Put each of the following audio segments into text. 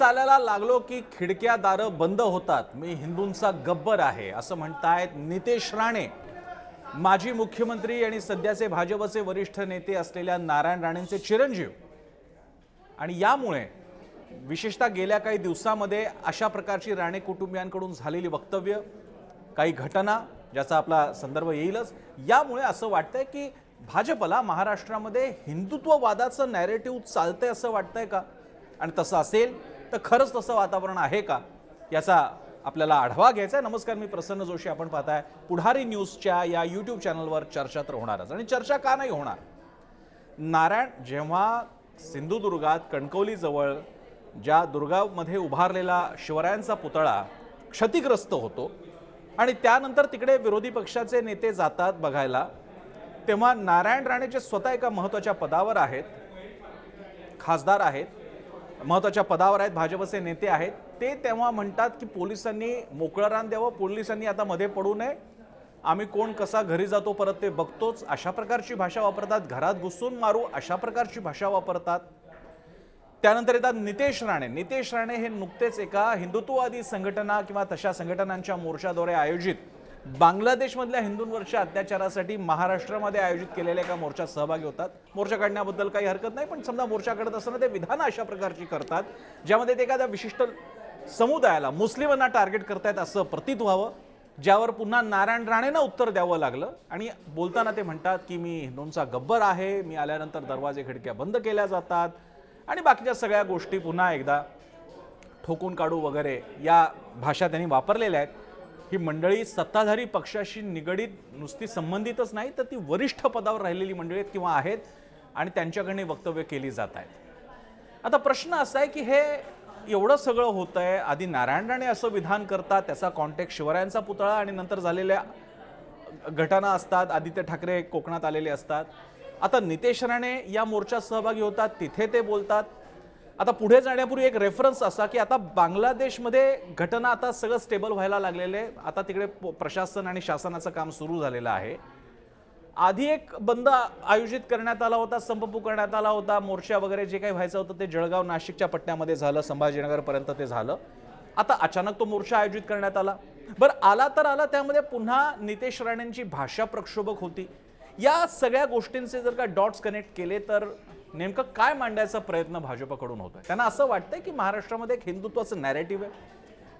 चालायला लागलो की खिडक्या दारं बंद होतात. मी हिंदूंचा गब्बर आहे असं म्हणतायत नितेश राणे. माजी मुख्यमंत्री आणि सध्याचे भाजपचे वरिष्ठ नेते असलेल्या नारायण राणेंचे चिरंजीव. आणि यामुळे विशेषतः गेल्या काही दिवसामध्ये अशा प्रकारची राणे कुटुंबियांकडून झालेली वक्तव्य काही घटना ज्याचा आपला संदर्भ येईलच. यामुळे असं वाटतंय की भाजपला महाराष्ट्रामध्ये हिंदुत्ववादाचं नॅरेटिव्ह चालतंय असं वाटतंय का? आणि तसं असेल तर खरंच तसं वातावरण आहे का? याचा आपल्याला आढावा घ्यायचा आहे नमस्कार मी प्रसन्न जोशी आपण पाहताय. पुढारी न्यूजच्या या यूट्यूब चॅनलवर चर्चा तर होणारच. आणि चर्चा का नाही होणार? नारायण जेव्हा सिंधुदुर्गात कणकवलीजवळ ज्या दुर्गामध्ये उभारलेला शिवरायांचा पुतळा क्षतिग्रस्त होतो आणि त्यानंतर तिकडे विरोधी पक्षाचे नेते जातात बघायला तेव्हा नारायण राणे जे स्वतः एका महत्त्वाच्या पदावर आहेत खासदार आहेत. महत्त्वाच्या पदावर आहेत भाजपचे नेते आहेत. ते तेव्हा म्हणतात की पोलिसांनी मोकळं रान द्यावं पोलिसांनी आता मध्ये पडू नये. आम्ही कोण कसा घरी जातो परत ते बघतोच. अशा प्रकारची भाषा वापरतात घरात घुसून मारू अशा प्रकारची भाषा वापरतात. त्यानंतर येतात नितेश राणे. नितेश राणे हे नुकतेच एका हिंदुत्ववादी संघटना किंवा तशा संघटनांच्या मोर्चाद्वारे आयोजित बांगलादेशमधल्या हिंदूंवरच्या अत्याचारासाठी महाराष्ट्रामध्ये आयोजित केलेल्या एका मोर्चात सहभागी होतात. मोर्चा काढण्याबद्दल काही हरकत नाही पण समजा मोर्चा काढत असताना ते विधानं अशा प्रकारची करतात ज्यामध्ये ते एखाद्या विशिष्ट समुदायाला मुस्लिमांना टार्गेट करतायत असं प्रतीत व्हावं ज्यावर पुन्हा नारायण राणेंना उत्तर द्यावं लागलं. आणि बोलताना ते म्हणतात की मी हिंदूंचा गब्बर आहे मी आल्यानंतर दरवाजे खिडक्या बंद केल्या जातात. आणि बाकीच्या सगळ्या गोष्टी पुन्हा एकदा ठोकून काढू वगैरे या भाषा त्यांनी वापरलेल्या आहेत. ही मंडळी सत्ताधारी पक्षाशी निगडीत नुसती संबंधितच नाही तर ती वरिष्ठ पदावर राहिलेली मंडळी आहेत किंवा आहेत आणि त्यांच्याकडे वक्तव्य केली जात आहेत. आता प्रश्न असा आहे की हे एवढं सगळं होतं आहे आधी नारायण राणे असं विधान करतात त्याचा कॉन्टॅक्ट शिवरायांचा पुतळा आणि नंतर झालेल्या घटना असतात आदित्य ठाकरे कोकणात आलेले असतात. आता नितेश राणे या मोर्चात सहभागी होतात तिथे ते बोलतात. आता पुढे जाण्यापूर्वी एक रेफरन्स असा की आता बांगलादेशमध्ये घटना आता सगळं स्टेबल व्हायला लागलेले आता तिकडे प्रशासन आणि शासनाचं काम सुरू झालेलं आहे. आधी एक बंद आयोजित करण्यात आला होता संप पुकारण्यात आला होता मोर्चा वगैरे जे काही व्हायचं होतं ते जळगाव नाशिकच्या पट्ट्यामध्ये झालं संभाजीनगरपर्यंत ते झालं. आता अचानक तो मोर्चा आयोजित करण्यात आला. बरं आला तर आला त्यामध्ये पुन्हा नितेश राणेंची भाषा प्रक्षोभक होती. या सगळ्या गोष्टींचे जर का डॉट्स कनेक्ट केले तर नेमकं काय मांडायचा प्रयत्न भाजपकडून होतोय? त्यांना असं वाटतंय की महाराष्ट्रामध्ये एक हिंदुत्वाचं नॅरेटिव्ह आहे.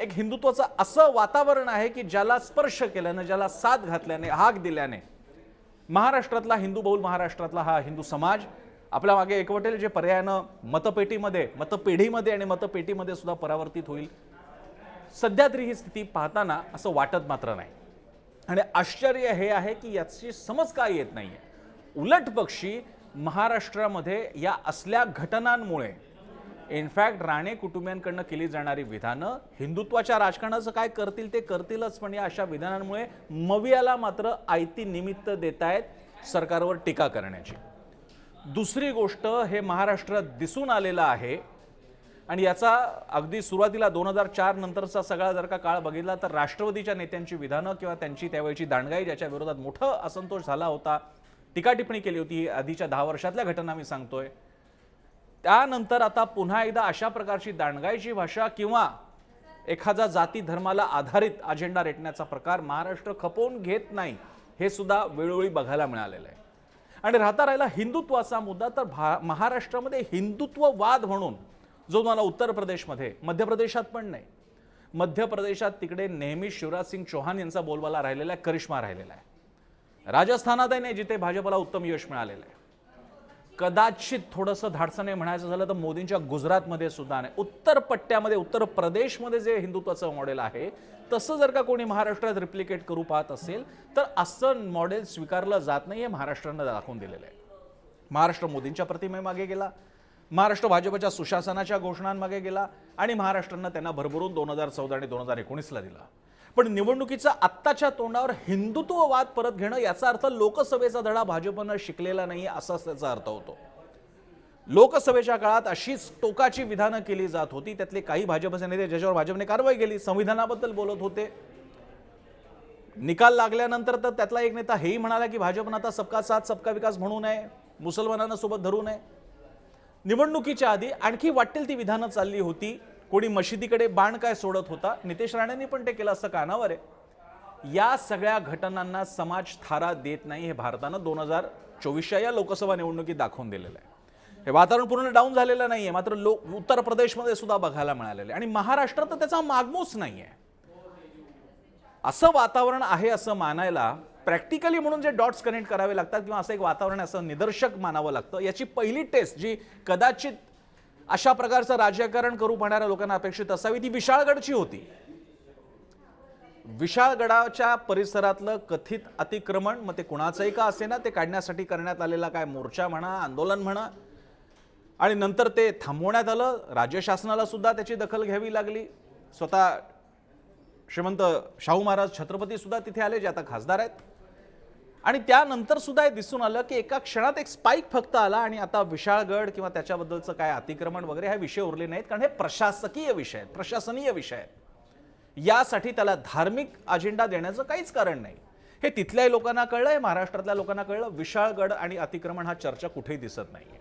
एक हिंदुत्वाचं असं वातावरण आहे की ज्याला स्पर्श केल्याने ज्याला साथ घातल्याने हाक दिल्याने महाराष्ट्रातला हिंदू बहुल महाराष्ट्रातला हा हिंदू समाज आपल्या मागे एकवटेल जे पर्यायानं मतपेटीमध्ये मतपेढीमध्ये आणि मतपेटीमध्ये सुद्धा परावर्तित होईल. सध्या तरी ही स्थिती पाहताना असं वाटत मात्र नाही. आणि आश्चर्य हे आहे की याची समज काय येत नाहीये. उलट पक्षी महाराष्ट्रामध्ये या असल्या घटनांमुळे इनफॅक्ट राणे कुटुंबियांकडनं केली जाणारी विधानं हिंदुत्वाच्या राजकारणाचं काय करतील ते करतीलच पण या अशा विधानांमुळे मवियाला मात्र आयती निमित्त देत आहेत सरकारवर टीका करण्याची. दुसरी गोष्ट हे महाराष्ट्रात दिसून आलेलं आहे आणि याचा अगदी सुरुवातीला दोन हजार चार नंतरचा सगळा जर का काळ बघितला तर राष्ट्रवादीच्या नेत्यांची विधानं किंवा त्यांची त्यावेळची दांडगाई ज्याच्या विरोधात मोठं असंतोष झाला होता टीका टिप्पणी केली होती ही आधीच्या दहा वर्षातल्या घटना मी सांगतोय. त्यानंतर आता पुन्हा एकदा अशा प्रकारची दांडगायची भाषा किंवा एखादा जाती धर्माला आधारित अजेंडा रेटण्याचा प्रकार महाराष्ट्र खपवून घेत नाही हे सुद्धा वेळोवेळी बघायला मिळालेलं आहे. आणि राहता राहिला हिंदुत्वाचा मुद्दा तर भा महाराष्ट्रामध्ये हिंदुत्ववाद म्हणून जो मला उत्तर प्रदेशमध्ये मध्य प्रदेशात पण नाही. मध्य प्रदेशात तिकडे नेहमी शिवराज सिंग चौहान यांचा बोलबाला राहिलेला आहे करिश्मा राहिलेला आहे. राजस्थानातही नाही जिथे भाजपला उत्तम यश मिळालेलं आहे. कदाचित थोडंसं धाडसाने म्हणायचं झालं तर मोदींच्या गुजरातमध्ये सुद्धा नाही. उत्तर पट्ट्यामध्ये उत्तर प्रदेशमध्ये जे हिंदुत्वाचं मॉडेल आहे तसं जर का कोणी महाराष्ट्रात रिप्लिकेट करू पाहत असेल तर असं मॉडेल स्वीकारलं जात नाही हे महाराष्ट्रानं दाखवून दिलेलं आहे. महाराष्ट्र मोदींच्या प्रतिमेमागे गेला महाराष्ट्र भाजपच्या सुशासनाच्या घोषणांमागे गेला आणि महाराष्ट्रानं त्यांना भरभरून दोन हजार चौदा आणि दोन हजार एकोणीसला दिला. पण निवडणुकीचा आत्ताच्या तोंडावर हिंदुत्ववाद परत घेणं याचा अर्थ लोकसभेचा धडा भाजपनं शिकलेला नाही असाच त्याचा अर्थ होतो. लोकसभेच्या काळात अशीच टोकाची विधानं केली जात होती त्यातले काही भाजपचे नेते ज्याच्यावर भाजपने कारवाई केली संविधानाबद्दल बोलत होते. निकाल लागल्यानंतर तर त्यातला एक नेता हेही म्हणाला की भाजपनं आता सबका साथ सबका विकास म्हणू नये मुसलमानांना सोबत धरू नये. निवडणुकीच्या आधी आणखी वाटेल ती विधानं चालली होती कोणी मशिदीकडे बाण काय सोडत होता? नितेश राणेंनी पण ते केलं असं कानावर आहे. या सगळ्या घटनांना समाज थारा देत नाही हे भारतानं दोन हजार चोवीसच्या या लोकसभा निवडणुकीत दाखवून दिलेलं आहे. हे वातावरण पूर्ण डाऊन झालेलं नाही आहे मात्र लोक उत्तर प्रदेशमध्ये सुद्धा बघायला मिळालेलं आहे. आणि महाराष्ट्रात तर त्याचा मागमूच आहे. असं वातावरण आहे असं मानायला प्रॅक्टिकली म्हणून जे डॉट्स कनेक्ट करावे लागतात किंवा असं एक वातावरण असं निदर्शक मानावं लागतं याची पहिली टेस्ट जी कदाचित अशा प्रकारचं राजकारण करू पाहणाऱ्या लोकांना अपेक्षित असावी ती विशाळगडची होती. विशाळगडाच्या परिसरातलं कथित अतिक्रमण मग ते कुणाचंही का असे ना ते काढण्यासाठी करण्यात आलेला काय मोर्चा म्हणा आंदोलन म्हणा आणि नंतर ते थांबवण्यात आलं. राज्य शासनाला सुद्धा त्याची दखल घ्यावी लागली. स्वतः श्रीमंत शाहू महाराज छत्रपती सुद्धा तिथे आले जे आता खासदार आहेत. आणि त्यानंतर सुद्धा हे दिसून आलं की एका क्षणात एक स्पाईक फक्त आला आणि आता विशाळगड किंवा त्याच्याबद्दलचं काय अतिक्रमण वगैरे हे विषय उरले नाहीत कारण हे प्रशासकीय विषय आहेत प्रशासनीय विषय आहेत. यासाठी त्याला धार्मिक अजेंडा देण्याचं काहीच कारण नाही. हे तिथल्याही लोकांना कळलं हे महाराष्ट्रातल्या लोकांना कळलं विशाळगड आणि अतिक्रमण हा चर्चा कुठेही दिसत नाहीये.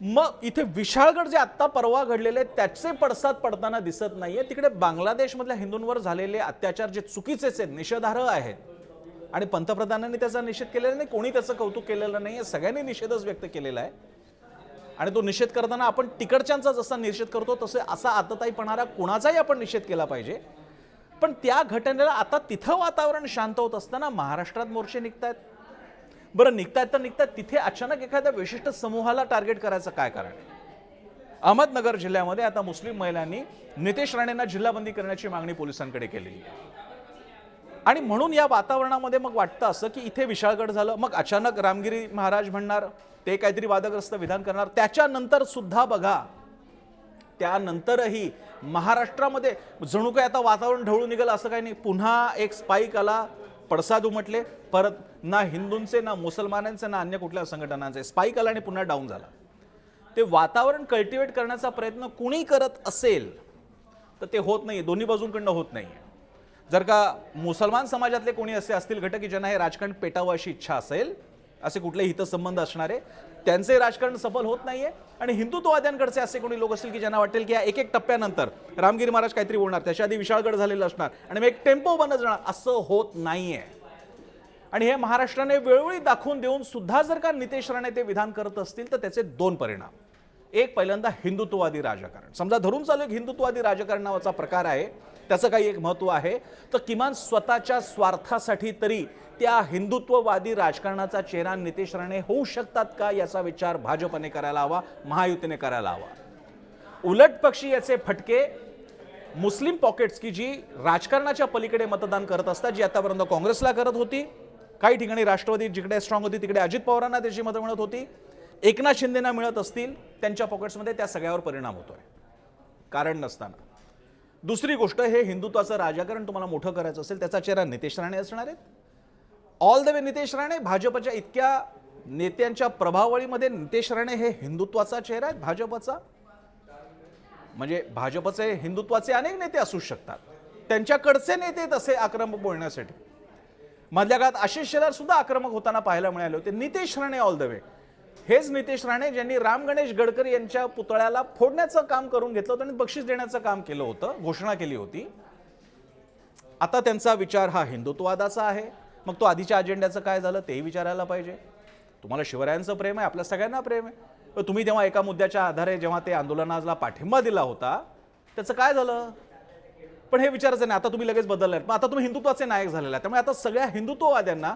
मग इथे विशाळगड जे आत्ता परवा घडलेले आहेत, त्याचे पडसाद पडताना दिसत नाहीये. तिकडे बांगलादेशमधल्या हिंदूंवर झालेले अत्याचार जे चुकीचेच आहेत निषेधार्ह आहेत आणि पंतप्रधानांनी त्याचा निषेध केलेला नाही कोणी त्याचं कौतुक केलेलं नाही सगळ्यांनी निषेधच व्यक्त केलेला आहे. आणि तो निषेध करताना आपण तिकडच्यांचा जसा निषेध करतो तसे असा आतताईपणारा कुणाचाही आपण निषेध केला पाहिजे. पण त्या घटनेला आता तिथं वातावरण शांत होत असताना महाराष्ट्रात मोर्चे निघतायत. बरं निघतायत तर निघतायत तिथे अचानक एखाद्या विशिष्ट समूहाला टार्गेट करायचं काय कारण? अहमदनगर जिल्ह्यामध्ये आता मुस्लिम महिलांनी नितेश राणेंना जिल्हाबंदी करण्याची मागणी पोलिसांकडे केलेली आहे. आणि म्हणून या वातावरणामध्ये मग वाटतं असं की इथे विशाळगड झालं मग अचानक रामगिरी महाराज म्हणणार ते काहीतरी वादग्रस्त विधान करणार. त्याच्यानंतर सुद्धा बघा त्यानंतरही महाराष्ट्रामध्ये जणू काय आता वातावरण ढवळून निघालं असं काही नाही. पुन्हा एक स्पाईक आला पडसाद उमटले परत ना हिंदूंचे ना मुसलमानांचे ना अन्य कुठल्या संघटनांचे. स्पाईक आला आणि पुन्हा डाऊन झाला. ते वातावरण कल्टिवेट करण्याचा प्रयत्न कुणी करत असेल तर ते होत नाही दोन्ही बाजूंकडनं होत नाही जर का मुसलमान समाजातले कोणी असे असतील घटक की ज्यांना हे राजकारण पेटावं अशी इच्छा असेल असे कुठले हितसंबंध असणारे त्यांचे राजकारण सफल होत नाहीये आणि हिंदुत्ववाद्यांकडचे असे कोणी लोक असतील की ज्यांना वाटेल की या एक एक टप्प्यानंतर रामगिरी महाराज काहीतरी बोलणार त्याच्या आधी विशाळगड झालेलं असणार आणि मग एक टेम्पो बनत जाणार असं होत नाहीये. आणि हे महाराष्ट्राने वेळोवेळी दाखवून देऊन सुद्धा जर का नितेश राणे ते विधान करत असतील तर त्याचे दोन परिणाम. एक पहिल्यांदा हिंदुत्ववादी राजकारण. समजा धरून चालू एक हिंदुत्ववादी राजकारण नावाचा प्रकार आहे. त्याचं काही एक महत्त्व आहे. तर किमान स्वतःच्या स्वार्थासाठी तरी त्या हिंदुत्ववादी राजकारणाचा चेहरा नितेश राणे होऊ शकतात का याचा विचार भाजपने करायला हवा महायुतीने करायला हवा? उलट पक्षी याचे फटके मुस्लिम पॉकेट्स की जी राजकारणाच्या पलीकडे मतदान करत असतात जी आतापर्यंत काँग्रेसला करत होती. काही ठिकाणी राष्ट्रवादी जिकडे स्ट्रॉंग होती तिकडे अजित पवारांना त्याची मतं मिळत होती. एकनाथ शिंदेना मिळत असतील त्यांच्या पॉकेट्समध्ये त्या सगळ्यावर परिणाम होतोय. कारण नसताना. दुसरी गोष्ट हे हिंदुत्वाचं राजकारण तुम्हाला मोठं करायचं असेल त्याचा चेहरा नितेश राणे असणार आहेत. All the way Nitesh Rane भाजपच्या इतक्या नेत्यांच्या प्रभावळीमध्ये नितेश राणे हे हिंदुत्वाचा चेहरा आहे भाजपचा. म्हणजे भाजपचे हिंदुत्वाचे अनेक नेते असू शकतात. त्यांच्याकडचे नेते तसे आक्रमक बोलण्यासाठी. मधल्या काळात आशिष शेलार सुद्धा आक्रमक होताना पाहायला मिळाले होते. Nitesh Rane all the way हेच नितेश राणे ज्यांनी राम गणेश गडकरी यांच्या पुतळ्याला फोडण्याचं काम करून घेतलं होतं आणि बक्षीस देण्याचं काम केलं होतं घोषणा केली होती. आता त्यांचा विचार हा हिंदुत्ववादाचा आहे. मग तो आधीच्या अजेंड्याचं काय झालं तेही विचारायला पाहिजे. तुम्हाला शिवरायांचं प्रेम आहे आपल्या सगळ्यांना प्रेम आहे. तुम्ही तेव्हा एका मुद्द्याच्या आधारे जेव्हा ते आंदोलनाला पाठिंबा दिला होता त्याचं काय झालं? पण हे विचारायचं नाही आता तुम्ही लगेच बदललात मग आता तुम्ही हिंदुत्वाचे नायक झालेला आहे. त्यामुळे आता सगळ्या हिंदुत्ववाद्यांना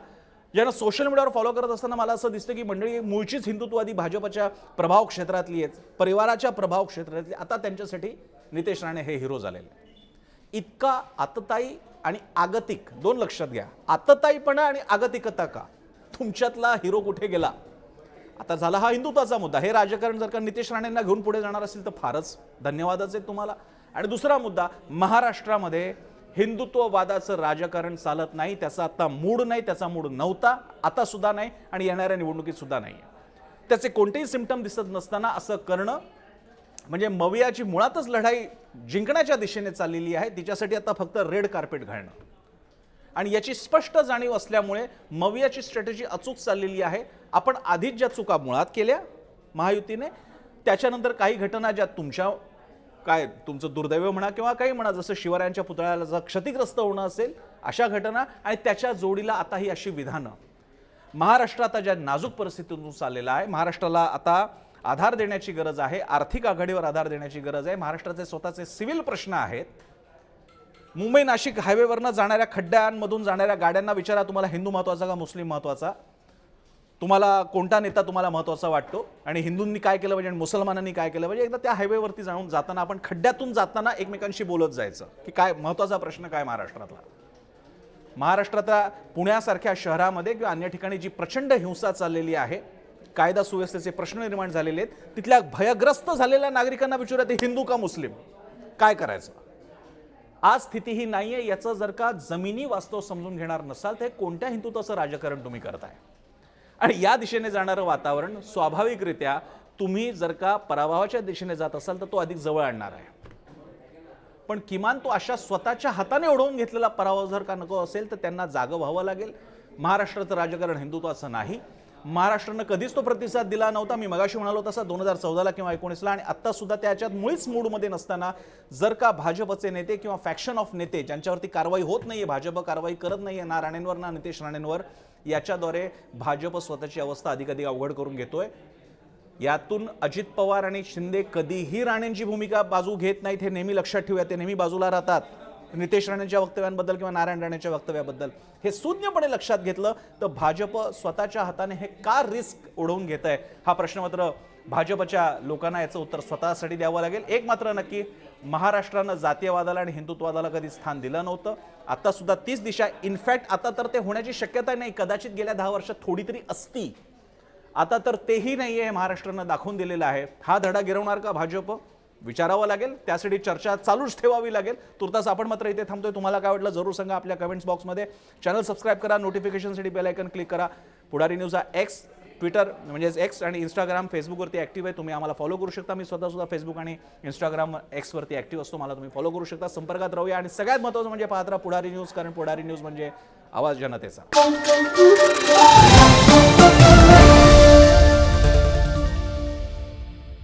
ज्यांना सोशल मीडियावर फॉलो करत असताना मला असं दिसतं की मंडळी मूळचीच हिंदुत्ववादी भाजपच्या प्रभाव क्षेत्रातली आहेत परिवाराच्या प्रभाव क्षेत्रातली आता त्यांच्यासाठी नितेश राणे हे हिरो झालेले इतका आतताई आणि आगतिक दोन लक्षात घ्या. आतताईपणा आणि आगतिकता का? तुमच्यातला हिरो कुठे गेला? आता झाला हा हिंदुत्वाचा मुद्दा. हे राजकारण जर का नितेश राणेंना घेऊन पुढे जाणार असेल तर फारच धन्यवादच आहेत तुम्हाला. आणि दुसरा मुद्दा महाराष्ट्रामध्ये हिंदुत्ववादाचं राजकारण चालत नाही त्याचा आता मूड नाही त्याचा मूड नव्हता आता सुद्धा नाही आणि येणाऱ्या निवडणुकीत सुद्धा नाही. त्याचे कोणतेही सिमटम दिसत नसताना असं करणं म्हणजे मवियाची मुळातच लढाई जिंकण्याच्या दिशेने चाललेली आहे तिच्यासाठी आता फक्त रेड कार्पेट घालणं. आणि याची स्पष्ट जाणीव असल्यामुळे मवियाची स्ट्रॅटेजी अचूक चाललेली आहे. आपण आधीच ज्या चुका मुळात केल्या महायुतीने त्याच्यानंतर काही घटना ज्या तुमच्या काय तुमचं दुर्दैव म्हणा किंवा काही म्हणा जसं शिवरायांच्या पुतळ्याला जर क्षतिग्रस्त होणं असेल अशा घटना आणि त्याच्या जोडीला आता ही अशी विधानं. महाराष्ट्र आता ज्या नाजूक परिस्थितीतून चाललेला आहे महाराष्ट्राला आता आधार देण्याची गरज आहे आर्थिक आघाडीवर आधार देण्याची गरज आहे महाराष्ट्राचे स्वतःचे सिव्हिल प्रश्न आहेत. मुंबई नाशिक हायवेवरनं जाणाऱ्या खड्ड्यांमधून जाणाऱ्या गाड्यांना विचारा तुम्हाला हिंदू महत्त्वाचा का मुस्लिम महत्त्वाचा तुम्हाला कोणता नेता तुम्हाला महत्त्वाचा वाटतो? आणि हिंदूंनी काय केलं पाहिजे आणि मुसलमानांनी काय केलं पाहिजे? एकदा त्या हायवेवरती जाऊन जाताना आपण खड्ड्यातून जाताना एकमेकांशी बोलत जायचं. की काय महत्त्वाचा प्रश्न काय महाराष्ट्रातला? महाराष्ट्रातल्या पुण्यासारख्या शहरामध्ये किंवा अन्य ठिकाणी जी प्रचंड हिंसा चाललेली आहे कायदा सुव्यवस्थेचे प्रश्न निर्माण झालेले आहेत तिथल्या भयग्रस्त झालेल्या नागरिकांना विचारा ते हिंदू का मुस्लिम? काय करायचं? आज स्थिती ही नाहीये याचं जर का जमिनी वास्तव समजून घेणार नसाल तर कोणत्या कोणत्या हिंदुत्वाचं राजकारण तुम्ही करताय? आणि या दिशेने जाणारं वातावरण स्वाभाविकरित्या तुम्ही जर का पराभवाच्या दिशेने जात असाल तर तो अधिक जवळ आणणार आहे. पण किमान तो अशा स्वतःच्या हाताने ओढवून घेतलेला पराभव जर का नको असेल तर त्यांना जागं व्हावं लागेल. महाराष्ट्राचं राजकारण हिंदुत्वाचं नाही. महाराष्ट्रानं कधीच तो प्रतिसाद दिला नव्हता. मी मगाशी म्हणालो तसा दोन हजार चौदाला किंवा एकोणीसला आणि आत्तासुद्धा त्याच्यात मुळीच मूडमध्ये नसताना जर का भाजपचे नेते किंवा फॅक्शन ऑफ नेते ज्यांच्यावरती कारवाई होत नाही आहे भाजप कारवाई करत नाही आहे ना राणेंवर ना नितेश राणेंवर याच्याद्वारे भाजप स्वतःची अवस्था अधिकाधिक अवघड करून घेतोय. यातून अजित पवार आणि शिंदे कधीही राणेंची भूमिका बाजू घेत नाहीत हे नेहमी लक्षात ठेवूया. ते नेहमी बाजूला राहतात. नितेश राणेंच्या वक्तव्यांबद्दल किंवा नारायण राणेच्या वक्तव्याबद्दल हे शून्यपणे लक्षात घेतलं तर भाजप स्वतःच्या हाताने हे का रिस्क ओढवून घेत आहे हा प्रश्न मात्र भाजपच्या लोकांना याचं उत्तर स्वतःसाठी द्यावं लागेल. एक मात्र नक्की महाराष्ट्रानं जातीयवादाला आणि हिंदुत्ववादाला कधी स्थान दिलं नव्हतं. आत्तासुद्धा तीच दिशा इनफॅक्ट आता तर ते होण्याची शक्यता नाही. कदाचित गेल्या दहा वर्षात थोडी तरी असती. आता तर तेही नाही हे महाराष्ट्रानं दाखवून दिलेलं आहे. हा धडा गिरवणार का भाजप? विचारावं लागेल त्यासाठी चर्चा चालूच ठेवावी लागेल. तुर्तास आपण मात्र इथे थांबतोय. तुम्हाला काय वाटलं जरूर सांगा आपल्या कमेंट्स बॉक्समध्ये चॅनल सबस्क्राईब करा नोटिफिकेशनसाठी बेलायकन क्लिक करा. पुढारी न्यूज हा एक्स ट्विटर म्हणजेच एक्स आणि इंस्टाग्राम फेसबुकवरती ॲक्टिव्ह आहे. तुम्ही आम्हाला फॉलो करू शकता. मी स्वतःसुद्धा फेसबुक आणि इंस्टाग्राम एक्सवरती ॲक्टिव्ह असतो. मला तुम्ही फॉलो करू शकता. संपर्कात राहूया. आणि सगळ्यात महत्त्वाचं म्हणजे पाहत राहा पुढारी न्यूज कारण पुढारी न्यूज म्हणजे आवाज जनतेचा.